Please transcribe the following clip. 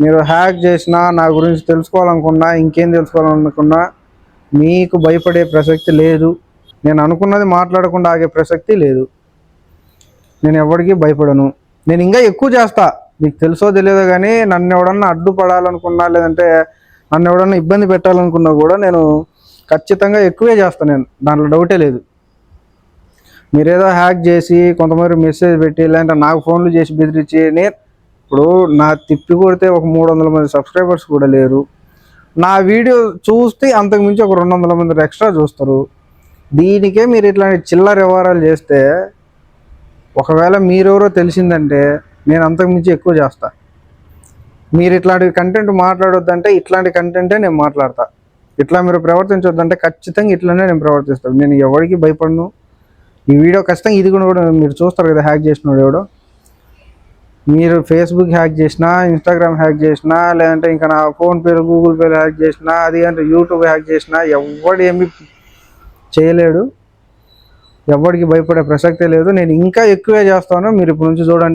మీరు హ్యాక్ చేసినా నా గురించి తెలుసుకోవాలనుకున్నా ఇంకేం తెలుసుకోవాలనుకున్నా మీకు భయపడే ప్రసక్తి లేదు. నేను అనుకున్నది మాట్లాడకుండా ఆగే ప్రసక్తి లేదు. నేను ఎవరికి భయపడను. నేను ఇంకా ఎక్కువ చేస్తా. మీకు తెలుసో తెలియదో కానీ నన్ను ఎవడన్నా అడ్డుపడాలనుకున్నా లేదంటే నన్ను ఎవడన్నా ఇబ్బంది పెట్టాలనుకున్నా కూడా నేను ఖచ్చితంగా ఎక్కువే చేస్తాను నేను. దాంట్లో డౌటే లేదు. మీరేదో హ్యాక్ చేసి కొంతమంది మెసేజ్ పెట్టి లేదంటే నాకు ఫోన్లు చేసి బెదిరించి నేను ఇప్పుడు నా తిప్పి కొడితే ఒక మూడు వందల మంది సబ్స్క్రైబర్స్ కూడా లేరు. నా వీడియో చూస్తే అంతకుమించి ఒక రెండు వందల మంది ఎక్స్ట్రా చూస్తారు. దీనికే మీరు ఇట్లాంటి చిల్లర వ్యవహారాలు చేస్తే ఒకవేళ మీరెవరో తెలిసిందంటే నేను అంతకు మించి ఎక్కువ చేస్తా. మీరు ఇట్లాంటి కంటెంట్ మాట్లాడొద్దంటే ఇట్లాంటి కంటెంటే నేను మాట్లాడతా. ఇట్లా మీరు ప్రవర్తించొద్దంటే ఖచ్చితంగా ఇట్లానే నేను ప్రవర్తిస్తాను నేను ఎవరికి భయపడను. ఈ వీడియో ఖచ్చితంగా ఇది కూడా మీరు చూస్తారు కదా హ్యాక్ చేసినోడు ఎవడో. మీరు ఫేస్బుక్ హ్యాక్ చేసినా ఇన్స్టాగ్రామ్ హ్యాక్ చేసినా లేదంటే ఇంకా నా ఫోన్పేలు గూగుల్ పేలు హ్యాక్ చేసినా అది అంటే యూట్యూబ్ హ్యాక్ చేసినా ఎవడు ఏమి చేయలేడు. ఎవరికి భయపడే ప్రసక్తే లేదు. నేను ఇంకా ఎక్కువే చేస్తాను. మీరు ఇప్పుడు నుంచి చూడండి.